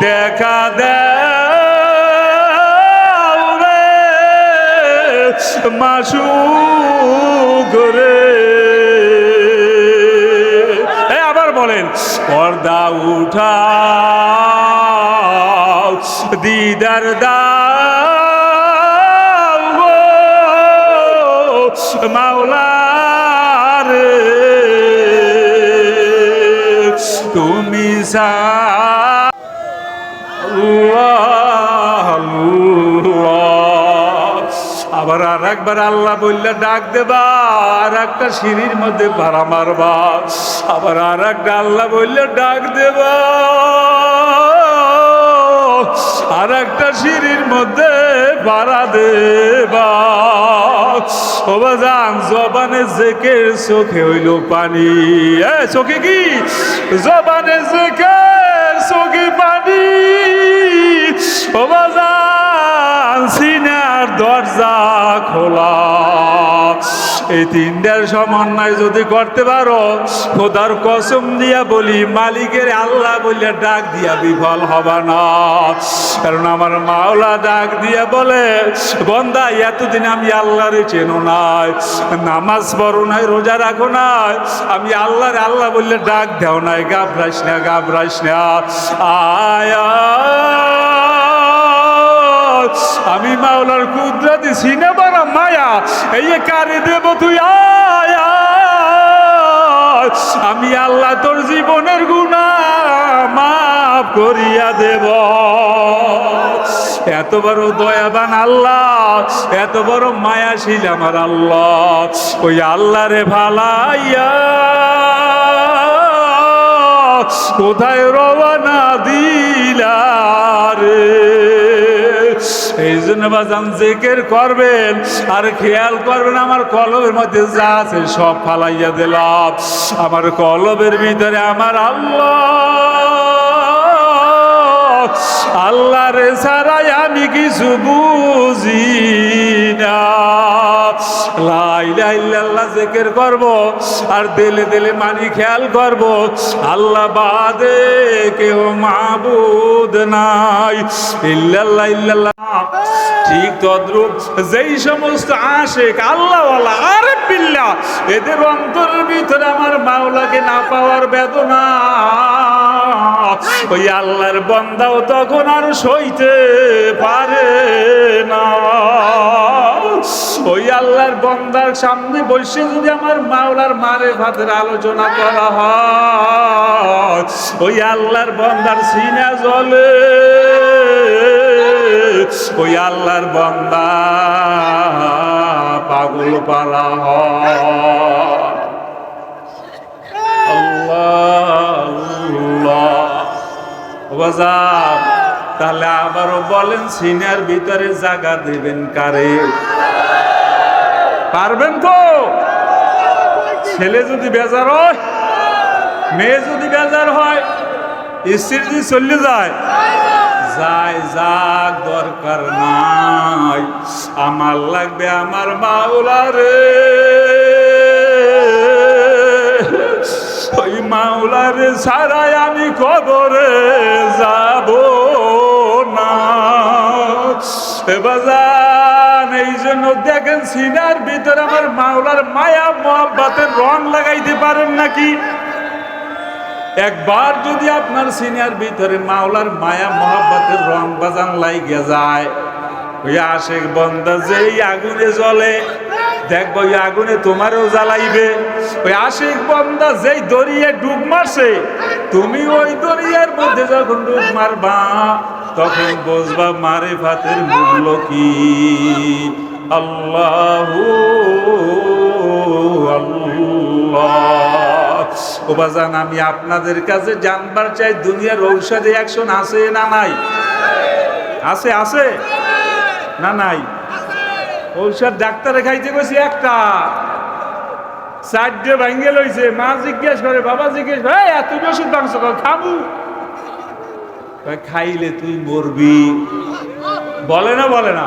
দেখা রে মাসু করে আবার বলেন, পর্দা উঠা দিদার দা গো মাওলা রে তুমি সা আর একবার আল্লাহ বললে ডাক দেবা, আর একটা সিঁড়ির মধ্যে ভাড়া মারবা। আবার আর একটা আল্লাহ বললে ডাক দেবা। আর একটা সিঁড়ির মধ্যে ভাড়া দেবা। বাজান, জবানে জেকের চোখে হইল পানি। এ, চোখে কি? জবানে জেকের চোখে পানি। বাজান, সিনার দরজা খোলা এই তিনটার সমন্বয় যদি করতে পারো, খোদার কসম দিয়া বলি, মালিকের আল্লাহ বলিয়া ডাক দিয়া বিফল হবা না। কারণ আমার মাওলা ডাক দিয়া বলে, বন্দা, এতদিন আমি আল্লাহরে চেনো নাই, নামাজ পড়ো নাই, রোজা রাখো নাই, আমি আল্লাহর আল্লাহ বললে ডাক দেও নাই গাবরাইস না গাবরাইস না। আয়া। আমি মাওলার কুদরতি সিনে বড় মায়া, এই কারে দেব তুই, আয়। আমি আল্লাহ তোর জীবনের গুণা মাফ করিয়া দেব এত বড় দয়াবান আল্লাহ, এত বড় মায়াশীল আমার আল্লাহ, ওই আল্লাহ রে ভালাইয়া কোথায় রওয়ানা দিলারে এই জন্য বাজান জেকের করবেন। আর খেয়াল করবেন আমার কলবের মধ্যে যা আছে সব ফালাইয়া দিলাম আমার কলবের ভিতরে আমার আল্লাহ। আল্লাহ রে সারাই আমি কিছু বুঝি না। লাইলা ইল্লাল্লাহ জেকের করব আর দিলে দিলে মানি খেয়াল করব। আল্লাহ বাদে কেউ মাবুদ নাই। ইল্লাল্লাহ ইল্লাল্লাহ। ঠিক তদ্রুপ যেই সমস্ত আশেক আল্লাহ আরে বিল্লাহ, এদের অন্তরের ভিতরে আমার মাওলাকে না পাওয়ার বেদনা। ওই আল্লাহর বন্দাও তখন আর সইতে পারে না। ওই আল্লাহর বন্দার সামনে বসে যদি আমার মাওলার মারে ভাতের আলোচনা করা হয়, ওই আল্লাহর বন্দার সিনা জলে, ওই আল্লাহর বন্দা পাগল পালা আল্লাহ তাহলে আবারও বলেন, সিনার ভিতরে জায়গা দেবেন কারে? পারবেন তো? ছেলে যদি বেজার হয়, মেয়ে যদি বেজার হয়, স্ত্রী যদি চলে যায় যায় যাক, দরকার নাই। আমার লাগবে আমার মাওলা রে ওই মাওলারে ছাড়াই আমি কবরে যাব এই জন্য দেখেন সিনার ভিতরে আমার মাওলার মায়া, মহাব্বাতের রং লাগাইতে পারেন নাকি? একবার যদি আপনার সিনিয়র ভিতরে মাওলার মায়া, মহাব্বতের রং বাজান লাইগে যায়, ওই আশেক বন্দা যেই আগুনে জ্বলে, দেখব ওই আগুনে তোমারও জ্বালাইবে। ওই আশেক বন্দা যেই দরিয়ে ডুব মারছে, তুমি ওই দরিয়ার মধ্যে যখন ডুব মারবা তখন বুঝবা মারে ভাতের মূল্য কি? আল্লাহ আল্লাহ। ও বাজান আমি আপনাদের কাছে জানবার চাই দুনিয়ার ঔষধে অ্যাকশন আছে না নাই? আছে আছে? না নাই? ঔষধ ডাক্তারে খাইতে গেছি একটা। চারটে ভাঙ্গে লইছে। মা জিজ্ঞেস করে বাবা জিজ্ঞেস "এই, তুমি ওষুধ মাংস খাব খাইলে তুই মরবি। বলে না বলে না।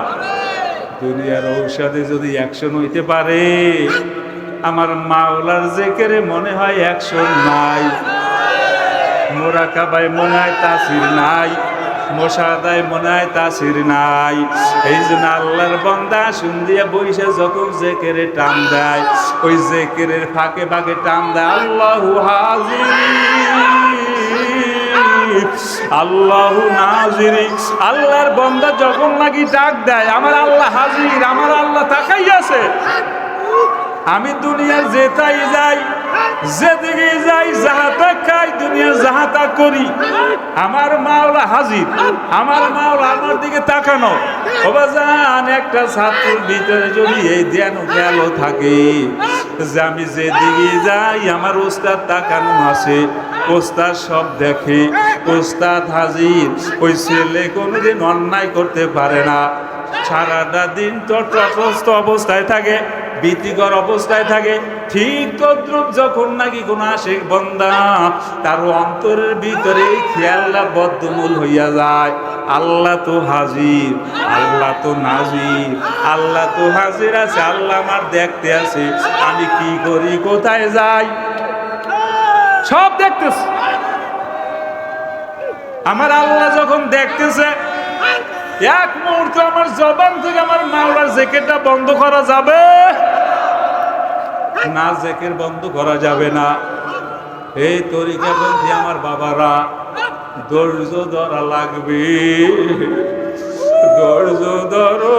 দুনিয়ার ঔষধে যদি অ্যাকশন হইতে পারে, আমার মাওলার যে জেকেরে মনে হয় একশো নাই। মোরাকাবায় মনে হয় তাসির নাই, মশাদায় মনে হয় তাসির নাই। এই জন্য আল্লাহর বন্দা শুন দিয়ে বইসে যখন যে জেকেরে টান দেয়, ওই যে জেকেরের ফাঁকে ফাঁকে টান দেয়, আল্লাহু হাজির। আল্লাহ নাজিরি। আল্লাহর বন্দা যখন নাকি ডাক দেয়, আমার আল্লাহ হাজির, আমার আল্লাহ তাকাই আছে আমি দুনিয়ার যেতাই যাই যাই খাই যাহাতা করি। আমার মাওলা হাজির, আমার মাওলা আমার দিকে তাকানো। জান, একটা ছাত্রের ভিতরে যদি এই গেল থাকে। যে আমি যেদিকে যাই, আমার ওস্তাদ তাকানো আছে। ওস্তাদ সব দেখে, ওস্তাদ হাজির। ওই ছেলে কোনোদিন অন্যায় করতে পারে না। সারাটা দিন তো অবস্থায় থাকে। ভীতিকর অবস্থায় থাকে। ঠিক তদ্রুপ যখন নাকি কোনো আসে বন্দা তার অন্তরের ভিতরে এই খেয়ালটা বদ্ধমূল হইয়া যায়। আল্লাহ তো হাজির, আল্লাহ তো নাজির, আল্লাহ তো হাজির আছে, আল্লাহ আমার দেখতে আছে। আমি কি করি, কোথায় যাই? সব দেখতেছে। আমার আল্লাহ যখন দেখতেছে এক মুহূর্তে আমার জবান থেকে আমার মাওলার জেকেটটা বন্ধ করা যাবে? না জেকের বন্ধ করা যাবে না। এই তরিকা বন্ধি আমার বাবারা, ধৈর্য ধরা লাগবে। ধৈর্য ধরো।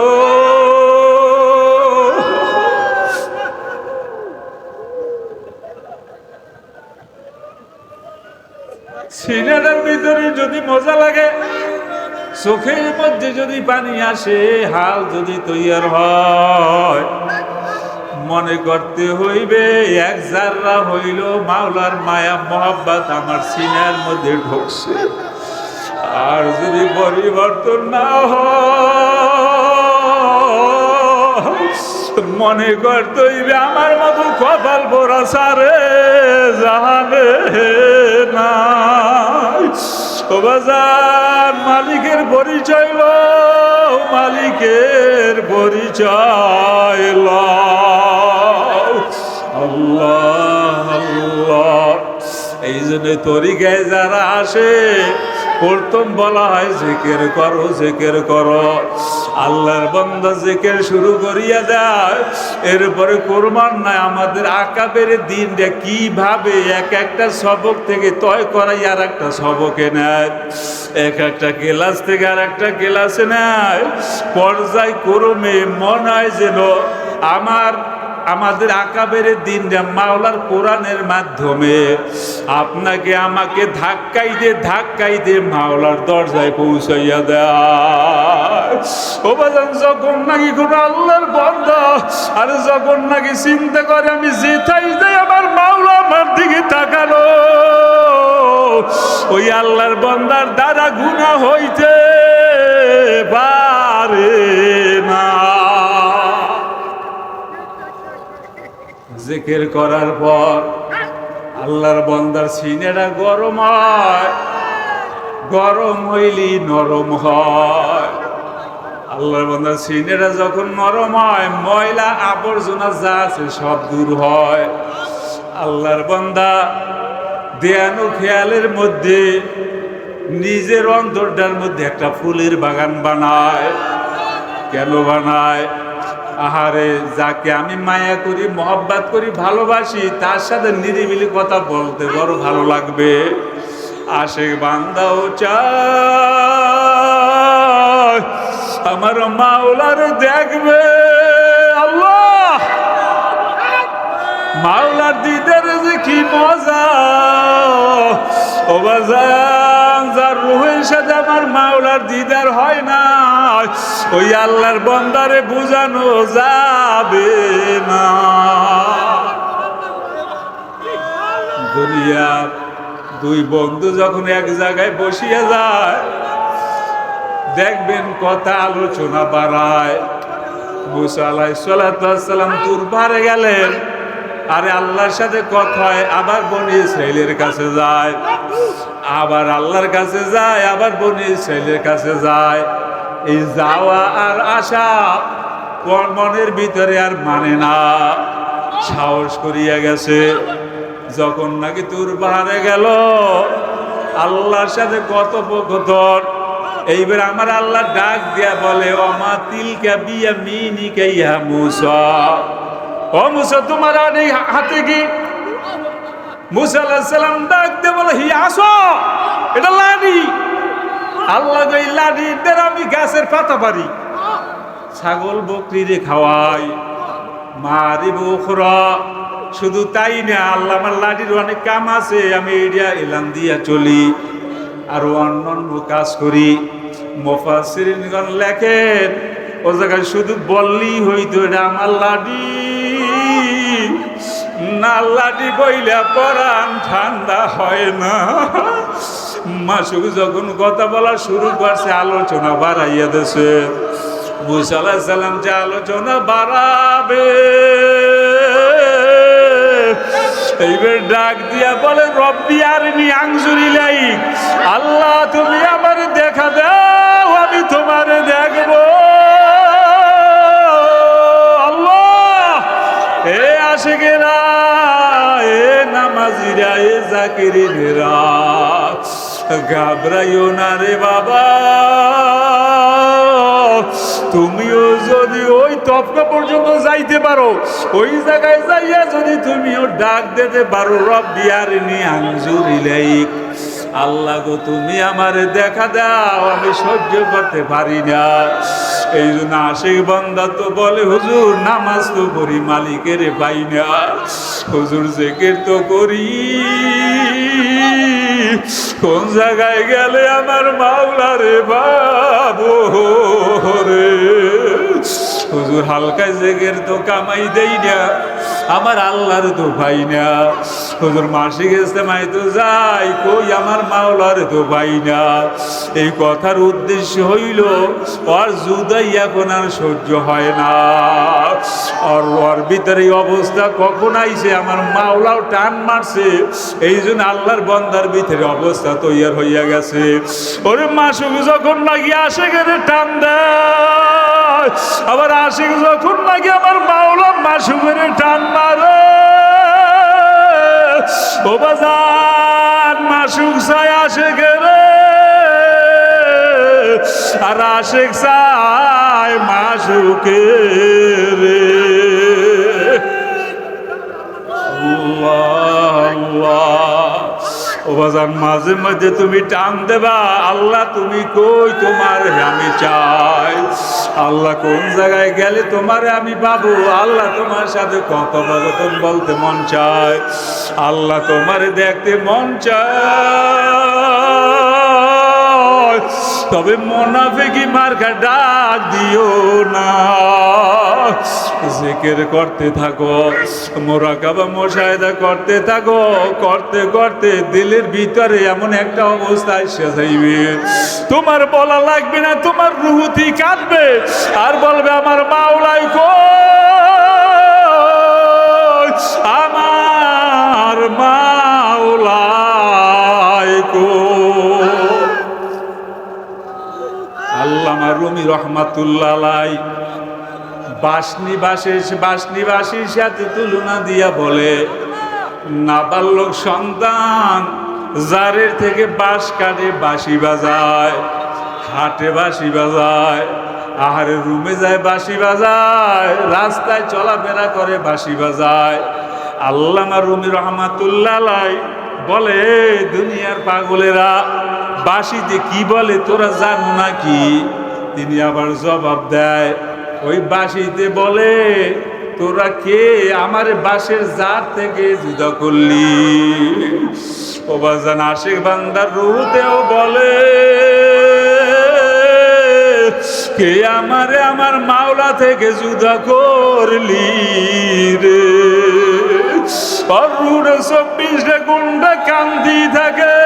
সিনেটার ভিতরে যদি মজা লাগে চোখের মধ্যে যদি পানি আসে, হাল যদি তৈয়ার হয়, মনে করতে হইবে, এক জাররা হইল মাওলার মায়া, মোহাব্বত আমার সিনার মধ্যে ঢুকছে। আর যদি পরিবর্তন না মনে করতে হইবে আমার মতো কপাল পরা সারে, জাহানে না। বাজার মালিকের পরিচয় ল মালিকের পরিচয় ল এই জন্য তরিকায় যারা আসে, প্রথম বলা হয় জেকের করো জেকের করো। আল্লাহর বন্দা জিকের শুরু করিয়া দেয়। এরপরে কোরবান নাই, আমাদের আকাবের দিনটা কীভাবে এক একটা সবক থেকে তয় করাই আর একটা সবকে নেয়। এক একটা গেলাস থেকে আর একটা গেলাসে নেয়। পর্যায় কোরমে মনে হয় যেন আমার আমাদের আকাবের দিনটা মাওলার কোরআনের মাধ্যমে। আপনাকে আমাকে ধাক্কাই দে ধাক্কাইতে ধাক্কাইতে মাওলার দরজায় পৌঁছাইয়া দেয়। যখন নাকি কোনো আল্লাহর বন্ধ আর যখন নাকি চিন্তা করে, আমি যেথাই যাই আমার মাওলা আমার দিকে তাকানো ওই আল্লাহর বন্দার দ্বারা গুণা হইতে পারে। জেকের করার পর আল্লাহর বন্দার সিনেরা গরম হয়। গরম হইলি নরম হয়। আল্লাহর বন্দার সিনেরা যখন নরম হয়, ময়লা আবর্জনা যা আছে সব দূর হয়। আল্লাহর বন্দা দেয়ানো খেয়ালের মধ্যে, নিজের অন্তরটার মধ্যে একটা ফুলের বাগান বানায়। কেন বানায়? আহারে, যাকে আমি মায়া করি, মহব্বাত করি, ভালোবাসি, তার সাথে নিরিবিলি কথা বলতে বড় ভালো লাগবে। আশেক বান্দাও চায়, আমার মাওলার দেখবে। আল্লাহ! মাওলার দিদের যে কি মজা। ও বাজান, যার রুহের সাথে আমার মাওলার দিদার হয় না। ওই আল্লাহর বন্দারে বুঝানো যাবে না। দুনিয়ার দুই বন্ধু যখন এক জায়গায় বসিয়া যায়, দেখবেন কথা আলোচনা বাড়ায়। আলাই পারে গেলেন, আরে আল্লাহর সাথে কথা হয়, আবার বনি ইসরায়েলের কাছে যায়। আবার আল্লাহর কাছে যায়, আবার বনি ইসরায়েলের কাছে যায়। এই যাওয়া আর আসা মনের ভিতরে আর মানে না। সাহস করিয়া গেছে। যখন নাকি তোর বাহারে গেল, আল্লাহর সাথে কত কথন এইবার আমার আল্লাহ ডাক দিয়া বলে অমা তিলকা বিয়া মিনি ইহা মুসা। ও মুসা, তোমার এই হাতে কি? মুসা আলাহিস সালাম ডাক দিয়ে বলে, হি, আসো। এটা লাডি আল্লাহ লাডির আমি গাছের পাতা পারি। ছাগল বকরি বকরিরে খাওয়াই, মারি বখরা। শুধু তাই না, আল্লাহ আমার লাঠির অনেক কাম আছে, আমি এরিয়া এলাম দিয়া চলি আর অন্য অন্য কাজ করি। মোফাসিরিনগণ লেখেন, ও জায়গায় শুধু বললি হইতো এটা আমার লাডি না লাডি বইলা পরান ঠান্ডা হয় না। মাসুক যখন কথা বলা শুরু করছে, আলোচনা বাড়াইয়া দেছে। মুসাল্লাহ সাল্লাম যে আলোচনা বাড়াবে, এইবার ডাক দিয়া বলে, রব্বি আর নি আংজুরি লাই আল্লাহ, তুমি আমার দেখা দাও, আমি তোমার দেখব। আল্লাহ, এ আশেকেরা, এ নামাজিরা, এ জাকিরিনেরা। ঘাবড়াইও না রে বাবা। তুমিও যদি ওই তপকা পর্যন্ত যাইতে পারো, ওই জায়গায় যাইয়া যদি তুমিও ডাক দিতে পারো রব্বি আর নি আঞ্জুরি লাইক আল্লাহ গো, তুমি আমারে দেখা দাও, আমি সহ্য করতে পারি না। এই জন্য আশিক বন্দা তো বলে, হুজুর, নামাজ তো করি মালিকের পাই না। হুজুর জেকের তো করি। কোন জায়গায় গেলে আমার মাওলা রে বাবু রে হুজুর হালকা জেগের তো কামাই দেই না। আমার আল্লাহর তো ভাই না। হুজুর মাসিক ইস্তেমাই তো যাই, কই আমার মাওলার তো ভাই না। এই কথার উদ্দেশ্য হইল আর জুদাই এখন আর সহ্য হয় না। আর ওর ভিতরে অবস্থা কখন আইছে, আমার মাওলাও টান মারছে। এই জন্য আল্লাহর বন্দার ভিতরে অবস্থা তৈয়ার হইয়া গেছে। ওরে মাসুক যখন নাকি আসে গেলে টান দেয়। আবার আশিক যখন নাকি আমার মাওলা মাসুকের টান মারে, ও বাজার মাসুক চাই আসে গেলে আর আশেক চাই মাসুকে রে। আল্লাহ। আল্লাহ ও বাজান মাঝে মাঝে তুমি টান দেবা। আল্লাহ, তুমি কই তোমার আমি চাই? আল্লাহ, কোন জায়গায় গেলে তোমারে আমি পাবো? আল্লাহ, তোমার সাথে কথোপকথন বলতে মন চায়? আল্লাহ, তোমারে দেখতে মন চায়। তবে মোনাফেকি মার্কা ডাক দিও না? জিকির করতে থাকো, মোরাকাবা মোশাহেদা করতে থাকো, করতে করতে দিলের ভিতরে এমন একটা অবস্থা এসে যাইবে। তোমার বলা লাগবে না, তোমার রুহুতি কাঁদবে আর বলবে, আমার মাওলাই রহমাতুল্লাহ আলাই বাসনি বাসে সাথে তুলনা দিয়া বলে, নাবালক সন্তান জারের থেকে বাঁশ কাটে বাঁশি বাজায়, হাটে বাঁশি বাজায়, আহারে রুমে যায় বাঁশি বাজায়, রাস্তায় চলাফেরা করে বাঁশি বাজায়। আল্লামা রুমি রহমাতুল্লাহ বলে, দুনিয়ার পাগলেরা বাঁশিতে কি বলে তোরা জানো নাকি? তিনি আবার জবাব দেয়, ওই বাঁশিতে বলে, তোরা কে? আমার বাঁশের জার থেকে জুদা করলি। ও বাজান আশেখ বান্দার রুতেও বলে, কে আমারে আমার মাওলা থেকে জুদা করলি রে? অরুড়ে চব্বিশটা গুন্ডা কান্দি থাকে,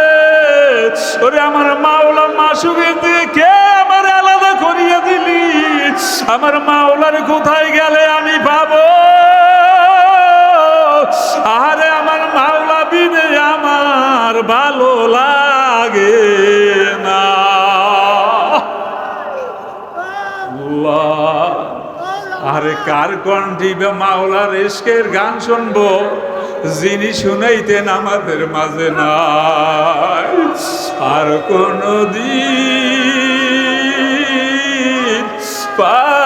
ওরে আমার মাওলা মাসুকের দিকে কে আমার মাওলার কোথায় গেলে আমি পাবো? আহারে আমার মাওলা বিনে আমার ভালো লাগে না। আরে কার কণ্ঠী বা মাওলার ইশকের গান শুনব? যিনি শুনাইতেন আমাদের মাঝে নাই। আর কোনো দিন পাবো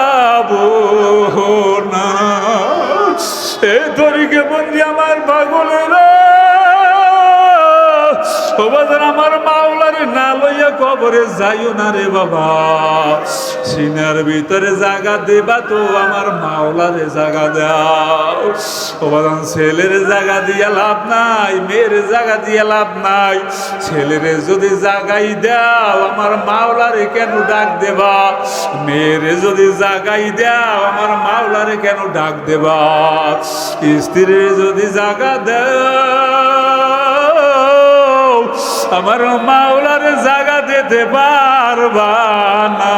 এ তরিকে বন্দি আমার পাগলেরা। আমার মাওলারে না লইয়া কবরে যাইও না রে বাবা। সিনার ভিতরে জায়গা দেবা তো আমার মাওলারে জায়গা দাও। ও বাজান ছেলের জায়গা দিয়া লাভ নাই, মেয়ের জায়গা দিয়া লাভ নাই। ছেলের যদি জাগাই দাও, আমার মাওলারে কেন ডাক দেবা? মেয়েরে যদি জাগাই দাও, আমার মাওলারে কেন ডাক দেবা? স্ত্রীর যদি জাগা দাও, আমার মাওলার জাগা দিতে পারবা না।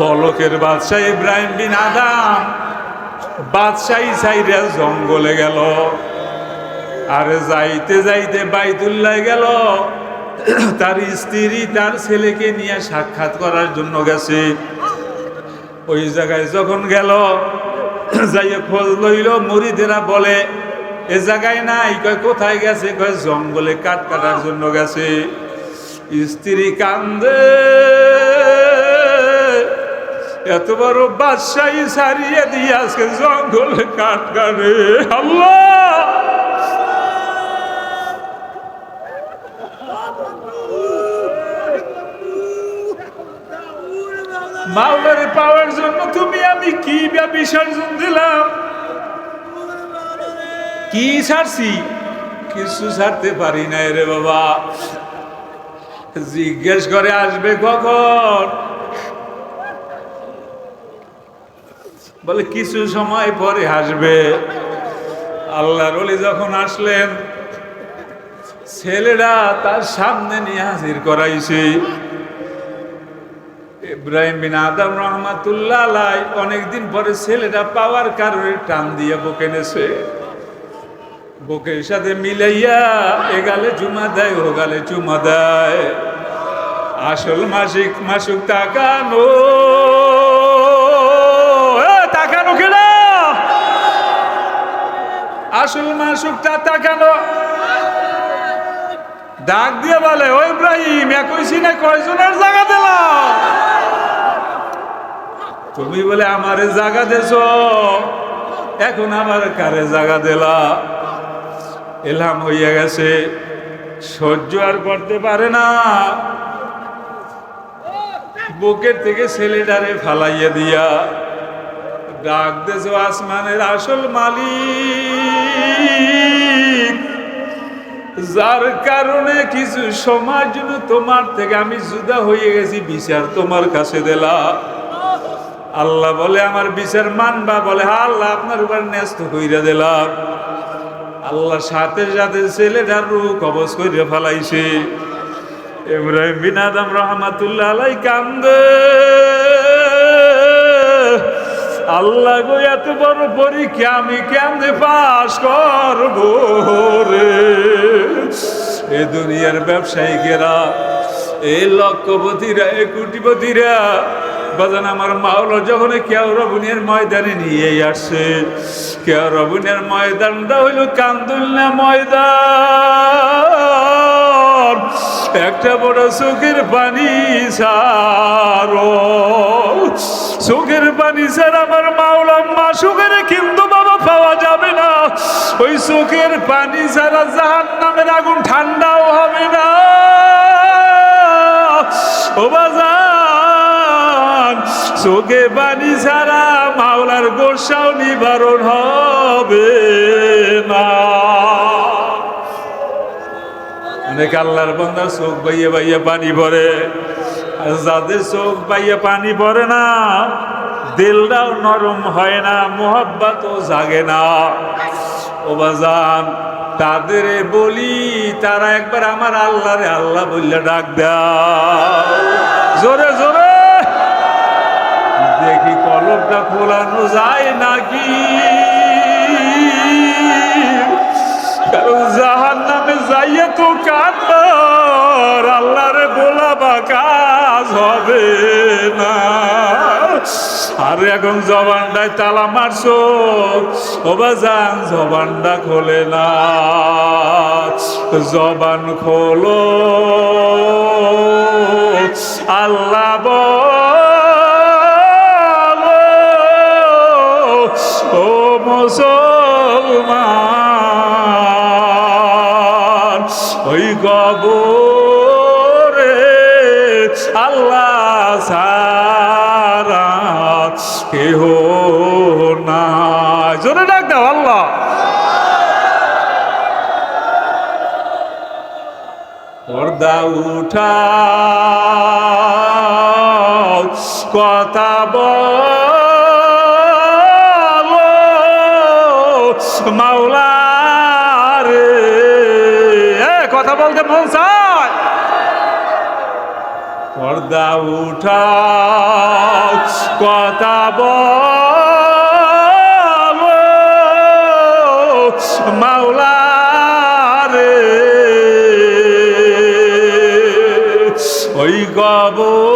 বলকের বাদশাহ ইব্রাহিম বিন আদাম। বাদশাহী সাইরা জঙ্গলে গেল। আরে যাইতে যাইতে বাইতুল্লাহ গেল। তার স্ত্রী তার ছেলেকে নিয়ে সাক্ষাৎ করার জন্য গেছে। ওই জায়গায় যখন গেল, যাইয়ে খোঁজ লইল মুড়িদেরা বলে, এ জায়গায় নাই। কয়, কোথায় গেছে? কয়, জঙ্গলে কাঠ কাটার জন্য গেছে। স্ত্রী কান্দে। এত বড় বাদশাহী সারিয়ে দিয়ে আজকে জঙ্গলে কাটে মাওলারে পাওয়ার জন্য তুমি আমি কি বিসর্জন দিলাম? কি ছাড়ছি? কিছু ছাড়তে পারি না রে বাবা। জিজ্ঞেস করে আসবে কখন? বলে, কিছু সময় পরে আসবে। আল্লাহর অলি যখন আসলেন, ছেলেরা তার সামনে নিয়ে হাজির করাইছে। ইব্রাহিম বিন আদম রহমাতুল্লাহ আলাই অনেকদিন পরে ছেলেটা পাওয়ার কারণে টান দিয়ে বুকে নেছে। বুকের সাথে মিলাইয়া এ গালে চুমা দেয়, ও গালে চুমা দেয়। আসল মাসিক, মাসুক তাকানো এ, তাকানো কেনা আসল মাসুকটা তাকানো ডাক দিয়ে বলে, ও ইব্রাহিম, একই সিনে কয়জনের জায়গা দিলাম তুমি বলে, আমারে জায়গা দেছ এখন আমার কারে জায়গা দিলা? এলাম হইয়া গেছে। সহ্য আর করতে পারে না। বুকের থেকে ছেলেটারে ফালাইয়া দিয়া ডাক দেছ আসমানের আসল মালিক। যার কারণে কিছু সময় জন্য তোমার থেকে আমি জুদা হয়ে গেছি, বিচার তোমার কাছে দিলা আল্লাহ বলে, আমার বিচার মানবা? বলে হ্যাঁ আল্লাহ আপনার উপর ন্যস্ত কইরা দিলাম। আল্লাহ সাথে সাথে ছেলেটার রূপ কবজ করে ফেলাইছে। ইব্রাহিম বিন আদম রহমাতুল্লাহ আলাই কান্দে। আল্লাহ গো, এত বড় পরীক্ষা আমি কেমনে পাস করব রে? এ দুনিয়ার ব্যবসায়িকেরা এই লক্ষপতিরা, এ কোটিপতিরা, বাজান আমার মাওলা যখন কেউ রবুনের ময়দানে নিয়ে আসছে, কেউ রবুনের ময়দানটা হইল কান্দুল্লা ময়দান। একটা বড় চোখের পানি সারো চোখের পানি স্যার আমার মাওলা মা সুখের কিন্তু বাবা পাওয়া যাবে না। ওই চোখের পানি ছাড়া জাহান নামের আগুন ঠান্ডাও হবে না। ও বাজান চোখে পানি ছাড়া মাওলার গোসাও নিবারণ হবে না। অনেক আল্লাহর বন্ধা চোখ বাইয়ে বাইয়ে পানি আর যাদের চোখ বাইয়ে পানি পড়ে না, দিলটাও নরম হয় না, মোহাব্বাতও জাগে না। ও বাজান, তাদের বলি, তারা একবার আমার আল্লাহরে আল্লাহ বললে ডাক জোরে জোরে। দেখি কলমটা খোলানো যায় নাকি? কারণ জাহান নামে যাইয়ে তো কান্নার আল্লাহর গোলাবা কাজ হবে না। আর এখন জবানটায় তালা মারছো ওবা যান জবানটা খোলে না। জবান খোলো। আল্লাহ পর্দা উঠা কথা মাওলারে কথা বলতে মন চায়। পর্দা উঠা কথা বলো মাওলারে Oh.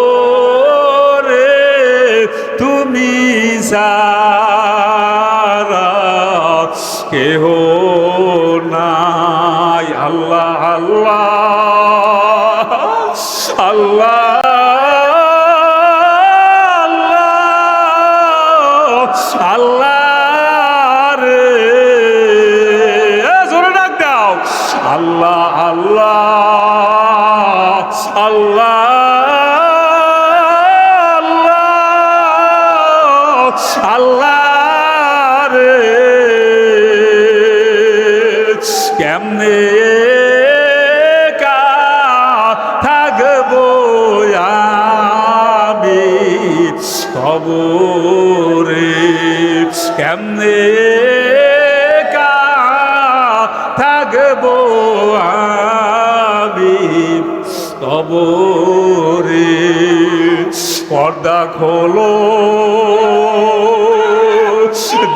পর্দা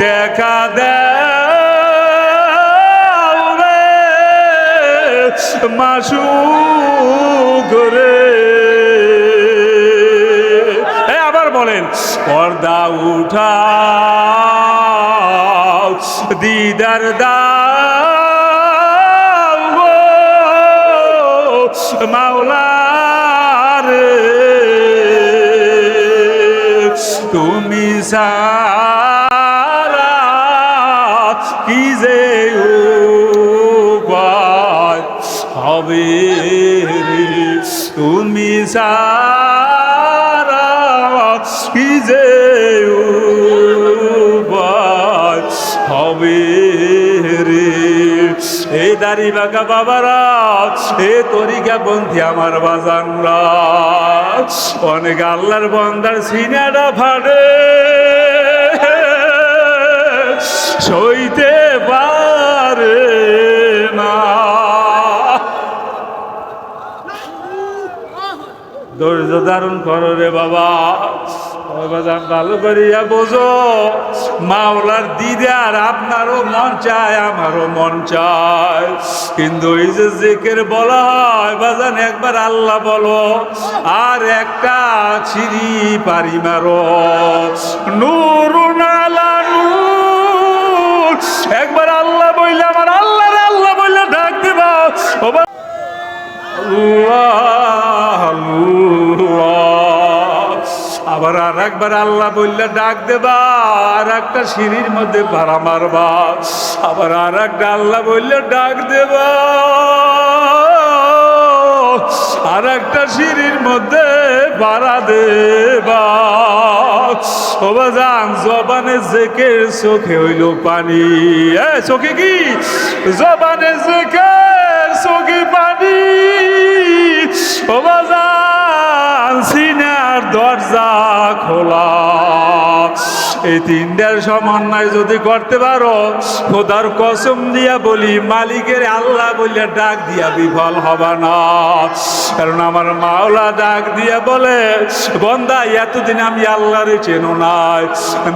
দেখা রে মাসু করে আবার বলেন পর্দা উঠা দিদার দাও গো সারা কি তুমি সারা কি যে উপায় হবে এই দাড়ি বাঁকা বাবারা, এ তরিকা বন্ধি আমার বাজানরা। অনেক আল্লাহর বন্দার সিনাটা ফাটে। সইতে পারে না। ধৈর্য ধারণ করো রে বাবা। ভালো করিয়া বোঝো, মাওলার দিদার আপনারও মন চায়, আমারও মন চায়। কিন্তু এই যে জেকের বলা হয়, বাজান, একবার আল্লাহ বলো, আর একটা ছিরি পারি মারো। নূর নালা নূর একবার আল্লাহ বইলে আমার আল্লাহ আল্লাহ বইলে ডাক দিবা। আবার আর একবার আল্লাহ বললে ডাক দেবা, আর একটা সিঁড়ির মধ্যে ভাড়া মারবা। আবার আর একটা আল্লাহ বললে ডাক দেবা। আর একটা সিঁড়ির মধ্যে ভাড়া দেবা। ও বাজান, জবানে জেকের চোখে হইল পানি। চোখে কি? জবানে জেকের চোখে পানি। বাজান, সিনার দরজা খোলা। এই তিনটার সমন্বয় যদি করতে পারো, খোদার কসম দিয়া বলি, মালিকের আল্লাহ বলিয়া ডাক দিয়া বিফল হবা না। কারণ আমার মাওলা ডাক দিয়া বলে, বন্দা, এতদিন আমি আল্লাহরে চেনো নাই,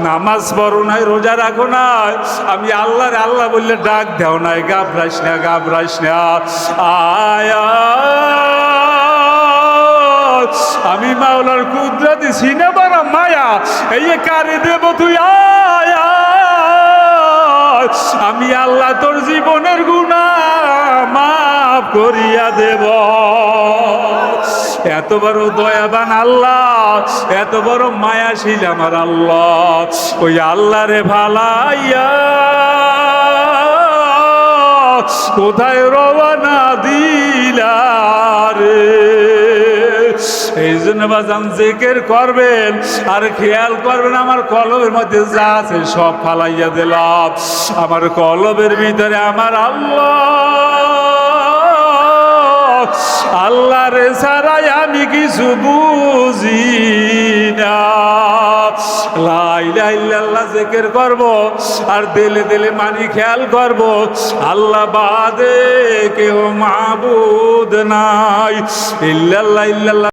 নামাজ পড়ো নাই, রোজা রাখো নাই, আমি আল্লাহরে আল্লাহ বললে ডাক দেও নাই গাবরাস না গাবরাস না। আয়া। আমি মাওলার কুদরতি সিনে বড় মায়া, এই কারে দেব তুই আয়। আমি আল্লাহ তোর জীবনের গুণা মাফ করিয়া দেব এত বড় দয়াবান আল্লাহ, এত বড় মায়াশীল আমার আল্লাহ ওই আল্লাহ রে ভালাইয়া কোথায় রওয়ানা দিলারে এই জন্য বাজান জেকের করবেন, আর খেয়াল করবেন আমার কলবের মধ্যে যা আছে সব ফালাইয়া দিলাম আমার কলবের ভিতরে আমার আল্লাহ। আল্লাহ রে ছাড়াই আমি কিছু বুঝি না। লাইলা ইল্লাল্লাহ জেকের করব আর দিলে দিলে মানি খেয়াল করব। আল্লাহ বাদে কেউ মাবুদ নাই। ইল্লাল্লাহ ইল্লাল্লাহ।